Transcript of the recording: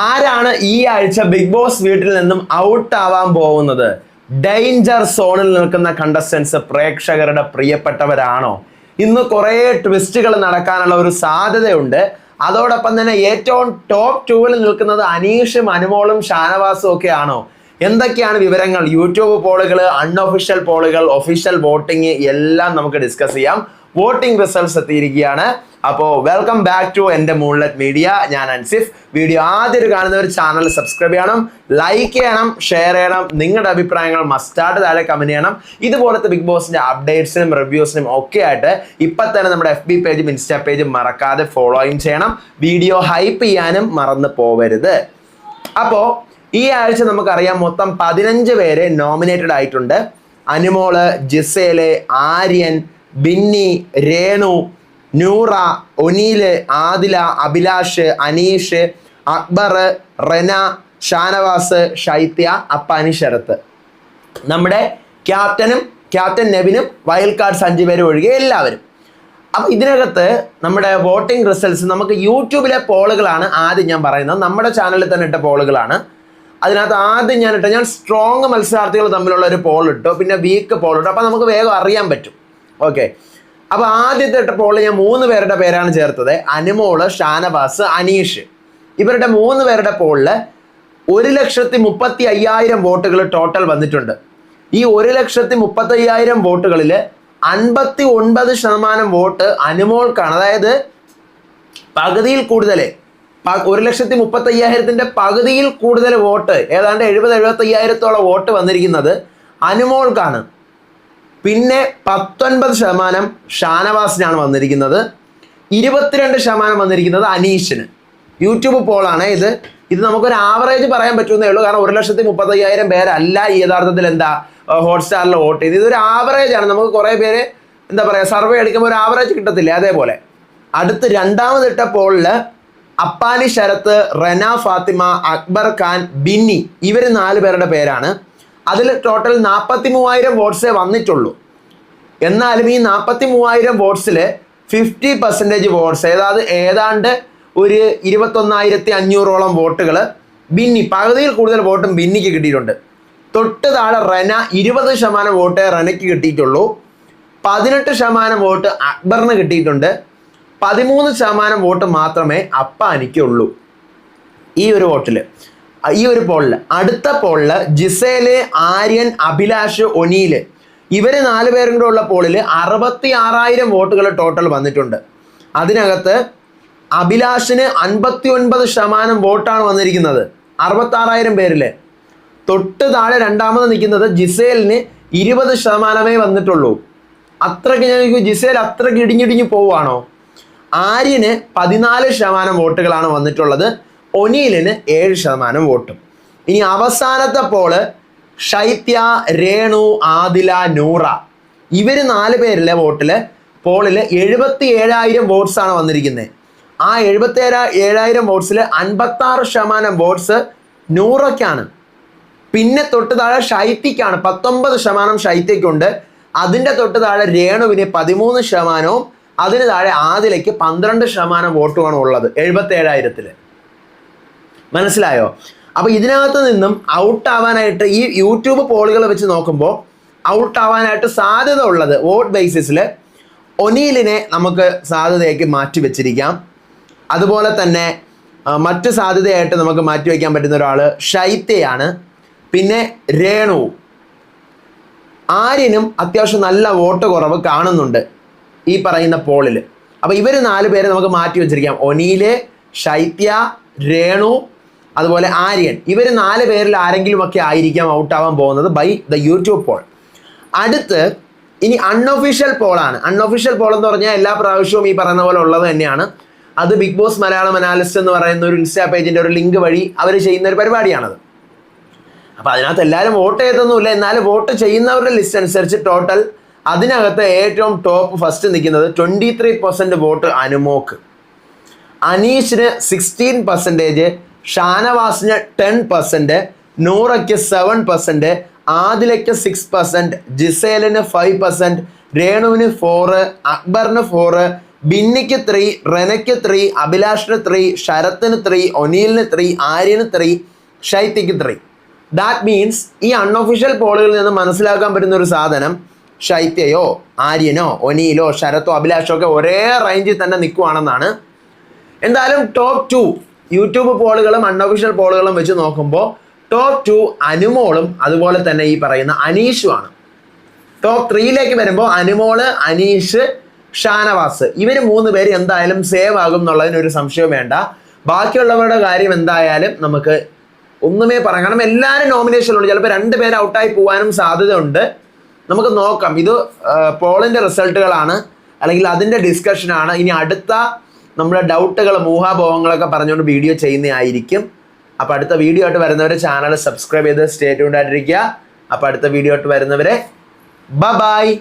ആരാണ് ഈ ആഴ്ച ബിഗ് ബോസ് വീട്ടിൽ നിന്നും ഔട്ട് ആവാൻ പോകുന്നത്? ഡേഞ്ചർ സോണിൽ നിൽക്കുന്ന കണ്ടസ്റ്റൻസ് പ്രേക്ഷകരുടെ പ്രിയപ്പെട്ടവരാണോ? ഇന്ന് കുറേ ട്വിസ്റ്റുകൾ നടക്കാനുള്ള ഒരു സാധ്യതയുണ്ട്. അതോടൊപ്പം തന്നെ ഏറ്റവും ടോപ്പ് ടൂവിൽ നിൽക്കുന്നത് അനീഷും അനുമോളും ഷാനവാസും ഒക്കെ ആണോ എന്തൊക്കെയാണ് വിവരങ്ങൾ? യൂട്യൂബ് പോളുകൾ അൺഒഫീഷ്യൽ പോളുകൾ ഒഫീഷ്യൽ വോട്ടിംഗ് എല്ലാം നമുക്ക് ഡിസ്കസ് ചെയ്യാം. വോട്ടിംഗ് റിസൾട്ട്സ് എത്തിയിരിക്കുകയാണ്. അപ്പോൾ വെൽക്കം ബാക്ക് ടു എന്റെ മൂൺലെറ്റ് മീഡിയ ഞാൻ അൻസിഫ്. വീഡിയോ ആദ്യം കാണുന്നവർ ചാനൽ സബ്സ്ക്രൈബ് ചെയ്യണം ലൈക്ക് ചെയ്യണം ഷെയർ ചെയ്യണം. നിങ്ങളുടെ അഭിപ്രായങ്ങൾ മസ്റ്റാർട്ട് താഴെ കമന്റ് ചെയ്യണം. ഇതുപോലത്തെ ബിഗ് ബോസിന്റെ അപ്ഡേറ്റ്സിനും റിവ്യൂസിനും ഒക്കെ ആയിട്ട് ഇപ്പം തന്നെ നമ്മുടെ എഫ് ബി പേജും ഇൻസ്റ്റാ പേജും മറക്കാതെ ഫോളോയും ചെയ്യണം. വീഡിയോ ഹൈപ്പ് ചെയ്യാനും മറന്നു പോവരുത്. അപ്പോൾ ഈ ആഴ്ച നമുക്കറിയാം മൊത്തം പതിനഞ്ച് പേരെ നോമിനേറ്റഡ് ആയിട്ടുണ്ട്. അനുമോൾ ജിസേൽ ആര്യൻ ബിന്നി രേണു നൂറ ഒനീൽ ആദില അഭിലാഷ് അനീഷ് അക്ബർ റെന ഷാനവാസ് ഷൈത്യ അപ്പാനി ശരത്ത്. നമ്മുടെ ക്യാപ്റ്റനും ക്യാപ്റ്റൻ നെവിനും വൈൽഡ് കാർഡ് സഞ്ജു പേരും ഒഴികെ എല്ലാവരും. അപ്പം ഇതിനകത്ത് നമ്മുടെ വോട്ടിംഗ് റിസൾട്ട്സ് നമുക്ക് യൂട്യൂബിലെ പോളുകളാണ് ആദ്യം ഞാൻ പറയുന്നത്. നമ്മുടെ ചാനലിൽ തന്നെ ഇട്ട പോളുകളാണ്. അതിനകത്ത് ആദ്യം ഞാൻ ഇട്ട ഞാൻ സ്ട്രോങ് മത്സരാർത്ഥികൾ തമ്മിലുള്ള ഒരു പോൾ പിന്നെ വീക്ക് പോൾ അപ്പോൾ നമുക്ക് വേഗം അറിയാൻ പറ്റും. ഓക്കെ അപ്പോൾ ആദ്യത്തെ പോളിൽ ഞാൻ മൂന്ന് പേരുടെ പേരാണ് ചേർത്തത്. അനുമോൾ ഷാനവാസ് അനീഷ്. ഇവരുടെ മൂന്ന് പേരുടെ പോളിൽ ഒരു ലക്ഷത്തി മുപ്പത്തി അയ്യായിരം വോട്ടുകൾ ടോട്ടൽ വന്നിട്ടുണ്ട്. ഈ ഒരു ലക്ഷത്തി മുപ്പത്തി അയ്യായിരം വോട്ടുകളിൽ അൻപത്തി ഒൻപത് ശതമാനം വോട്ട് അനുമോൾക്കാണ്. അതായത് പകുതിയിൽ കൂടുതൽ ഒരു ലക്ഷത്തി മുപ്പത്തി അയ്യായിരത്തിന്റെ പകുതിയിൽ കൂടുതൽ വോട്ട് ഏതാണ്ട് എഴുപത് എഴുപത്തി അയ്യായിരത്തോളം വോട്ട് വന്നിരിക്കുന്നത് അനുമോൾക്കാണ്. പിന്നെ പത്തൊൻപത് ശതമാനം ഷാനവാസിനാണ് വന്നിരിക്കുന്നത്. ഇരുപത്തിരണ്ട് ശതമാനം വന്നിരിക്കുന്നത് അനീഷിന്. യൂട്യൂബ് പോളാണ് ഇത്. ഇത് നമുക്കൊരു ആവറേജ് പറയാൻ പറ്റുമെന്നേ ഉള്ളൂ. കാരണം ഒരു ലക്ഷത്തി മുപ്പത്തയ്യായിരം പേരല്ല ഈ യഥാർത്ഥത്തിൽ എന്താ ഹോട്ട്സ്റ്റാറിൽ വോട്ട് ചെയ്ത്. ഇതൊരു ആവറേജ് ആണ്. നമുക്ക് കുറേ പേര് എന്താ പറയുക സർവേ എടുക്കുമ്പോൾ ഒരു ആവറേജ് കിട്ടത്തില്ല അതേപോലെ. അടുത്ത് രണ്ടാമതിട്ട പോളിൽ അപ്പാനി ശരത്ത് റെന ഫാത്തിമ അക്ബർ ഖാൻ ബിന്നി ഇവർ നാല് പേരുടെ പേരാണ്. അതിൽ ടോട്ടൽ നാൽപ്പത്തി മൂവായിരം വോട്ട്സേ വന്നിട്ടുള്ളൂ. എന്നാലും ഈ നാൽപ്പത്തി മൂവായിരം വോട്ട്സിൽ ഫിഫ്റ്റി പെർസെന്റേജ് വോട്ട്സ് ഏതാണ്ട് ഏതാണ്ട് ഒരു ഇരുപത്തൊന്നായിരത്തി അഞ്ഞൂറോളം വോട്ടുകൾ ബിന്നി പകുതിയിൽ കൂടുതൽ വോട്ടും ബിന്നിക്ക് കിട്ടിയിട്ടുണ്ട്. തൊട്ട് താഴെ റെന ഇരുപത് ശതമാനം വോട്ട് റെനയ്ക്ക് കിട്ടിയിട്ടുള്ളൂ. പതിനെട്ട് ശതമാനം വോട്ട് അക്ബറിന് കിട്ടിയിട്ടുണ്ട്. പതിമൂന്ന് ശതമാനം വോട്ട് മാത്രമേ അപ്പാനിക്കുള്ളൂ ഈ ഒരു വോട്ടിൽ ഈ ഒരു പോളിൽ അടുത്ത പോളിൽ ജിസേൽ ആര്യൻ അഭിലാഷ് ഒനീൽ ഇവർ നാല് പേരും കൂടെ ഉള്ള പോളിൽ അറുപത്തി ആറായിരം വോട്ടുകൾ ടോട്ടൽ വന്നിട്ടുണ്ട്. അതിനകത്ത് അഭിലാഷിന് അൻപത്തി ഒൻപത് ശതമാനം വോട്ടാണ് വന്നിരിക്കുന്നത്. അറുപത്തി ആറായിരം പേരിൽ തൊട്ട് താഴെ രണ്ടാമത് നിൽക്കുന്നത് ജിസേലിന് ഇരുപത് ശതമാനമേ വന്നിട്ടുള്ളൂ. അത്രയ്ക്ക് ഞാൻ ജിസേൽ അത്രയ്ക്ക് ഇടിഞ്ഞിടിഞ്ഞ് പോവുകയാണോ? ആര്യന് പതിനാല് ശതമാനം വോട്ടുകളാണ് വന്നിട്ടുള്ളത്. ഒനീലിന് ഏഴ് ശതമാനം വോട്ടും. ഇനി അവസാനത്തെ പോൾ ഷൈത്യ രേണു ആദില നൂറ. ഇവർ നാല് പേരിലെ വോട്ടിൽ പോളിൽ എഴുപത്തി ഏഴായിരം വോട്ട്സ് ആണ് വന്നിരിക്കുന്നത് ആ എഴുപത്തി ഏഴാ ഏഴായിരം വോട്ട്സിൽ അൻപത്തി ആറ് ശതമാനം വോട്ട്സ് നൂറയ്ക്കാണ്. പിന്നെ തൊട്ട് താഴെ ഷൈത്യക്കാണ് പത്തൊമ്പത് ശതമാനം ഷൈത്യക്കുണ്ട് അതിന്റെ തൊട്ട് താഴെ രേണുവിന് പതിമൂന്ന് ശതമാനവും അതിന് താഴെ ആദിലയ്ക്ക് പന്ത്രണ്ട് ശതമാനം വോട്ടുമാണ് ഉള്ളത് എഴുപത്തി ഏഴായിരത്തിൽ മനസ്സിലായോ? അപ്പോൾ ഇതിനകത്ത് നിന്നും ഔട്ട് ആവാനായിട്ട് ഈ യൂട്യൂബ് പോളുകൾ വെച്ച് നോക്കുമ്പോൾ ഔട്ട് ആവാനായിട്ട് സാധ്യത ഉള്ളത് വോട്ട് ബേസിസിൽ ഒനീലിനെ നമുക്ക് സാധ്യതയാക്കി മാറ്റി വെച്ചിരിക്കാം. അതുപോലെ തന്നെ മറ്റ് സാധ്യതയായിട്ട് നമുക്ക് മാറ്റി വയ്ക്കാൻ പറ്റുന്ന ഒരാൾ ഷൈത്യയാണ് പിന്നെ രേണു. ആര്യനും അത്യാവശ്യം നല്ല വോട്ട് കുറവ് കാണുന്നുണ്ട് ഈ പറയുന്ന പോളിൽ അപ്പോൾ ഇവർ നാല് പേരെ നമുക്ക് മാറ്റി വെച്ചിരിക്കാം. ഒനീൽ ശൈത്യ രേണു അതുപോലെ ആര്യൻ. ഇവർ നാല് പേരിൽ ആരെങ്കിലുമൊക്കെ ആയിരിക്കാം ഔട്ടാവാൻ പോകുന്നത് ബൈ ദ യൂട്യൂബ് പോൾ അടുത്ത് ഇനി അൺഒഫീഷ്യൽ പോളാണ് അൺഒഫീഷ്യൽ പോൾ എന്ന് പറഞ്ഞാൽ എല്ലാ പ്രാവശ്യവും ഈ പറയുന്ന പോലെ ഉള്ളത് തന്നെയാണ്. അത് ബിഗ് ബോസ് മലയാളം അനാലിസ്റ്റ് എന്ന് പറയുന്ന ഒരു ഇൻസ്റ്റാ പേജിന്റെ ഒരു ലിങ്ക് വഴി അവർ ചെയ്യുന്ന ഒരു പരിപാടിയാണത്. അപ്പോൾ അതിനകത്ത് എല്ലാവരും വോട്ട് ചെയ്തൊന്നുമില്ല. എന്നാലും വോട്ട് ചെയ്യുന്നവരുടെ ലിസ്റ്റ് അനുസരിച്ച് ടോട്ടൽ അതിനകത്ത് ഏറ്റവും ടോപ്പ് ഫസ്റ്റ് നിൽക്കുന്നത് ട്വന്റി ത്രീ പെർസെന്റ് വോട്ട് അനുമോക്ക്. അനീഷിന് സിക്സ്റ്റീൻ പെർസെന്റേജ് ഷാനവാസിന് ടെൻ പെർസെന്റ് നൂറയ്ക്ക് സെവൻ പെർസെന്റ് ആദിലയ്ക്ക് സിക്സ് പെർസെന്റ് ജിസേലിന് ഫൈവ് പെർസെന്റ് രേണുവിന് ഫോറ് അക്ബറിന് ഫോറ് ബിന്നിക്ക് ത്രീ റെനയ്ക്ക് ത്രീ അഭിലാഷിന് ത്രീ ശരത്തിന് ത്രീ ഒനീലിന് ത്രീ ആര്യന് ത്രീ ഷൈത്തിക്ക് ത്രീ ദാറ്റ് മീൻസ് ഈ അൺഒഫീഷ്യൽ പോളുകളിൽ നിന്ന് മനസ്സിലാക്കാൻ പറ്റുന്ന ഒരു സാധനം ശൈത്യയോ ആര്യനോ ഒനീലോ ശരത്തോ അഭിലാഷോ ഒക്കെ ഒരേ റേഞ്ചിൽ തന്നെ നിൽക്കുവാണെന്നാണ്. എന്തായാലും ടോപ്പ് ടു യൂട്യൂബ് പോളുകളും അൺഒഫീഷ്യൽ പോളുകളും വെച്ച് നോക്കുമ്പോൾ ടോപ്പ് ടു അനുമോളും അതുപോലെ തന്നെ ഈ പറയുന്ന അനീഷുമാണ് ടോപ്പ് ത്രീയിലേക്ക് വരുമ്പോൾ അനുമോൾ അനീഷ് ഷാനവാസ്. ഇവർ മൂന്ന് പേര് എന്തായാലും സേവ് ആകും എന്നുള്ളതിന് ഒരു സംശയവും വേണ്ട. ബാക്കിയുള്ളവരുടെ കാര്യം എന്തായാലും നമുക്ക് ഒന്നുമേ പറയാം. കാരണം എല്ലാവരും നോമിനേഷനിലുണ്ട് ചിലപ്പോൾ രണ്ട് പേര് ഔട്ടായി പോകാനും സാധ്യതയുണ്ട്. നമുക്ക് നോക്കാം. ഇത് പോളിന്റെ റിസൾട്ടുകളാണ് അല്ലെങ്കിൽ അതിന്റെ ഡിസ്കഷനാണ് ഇനി അടുത്ത നമ്മുടെ ഡൗട്ടുകൾ ഊഹാഭോഹങ്ങളൊക്കെ പറഞ്ഞുകൊണ്ട് വീഡിയോ ചെയ്യുന്നതായിരിക്കും. അപ്പോൾ അടുത്ത വീഡിയോ ആയിട്ട് വരുന്നവരെ ചാനൽ സബ്സ്ക്രൈബ് ചെയ്ത് സ്റ്റേറ്റ് ഉണ്ടായിട്ടിരിക്കുക അപ്പോൾ അടുത്ത വീഡിയോ ആയിട്ട് വരുന്നവരെ ബ ബായ്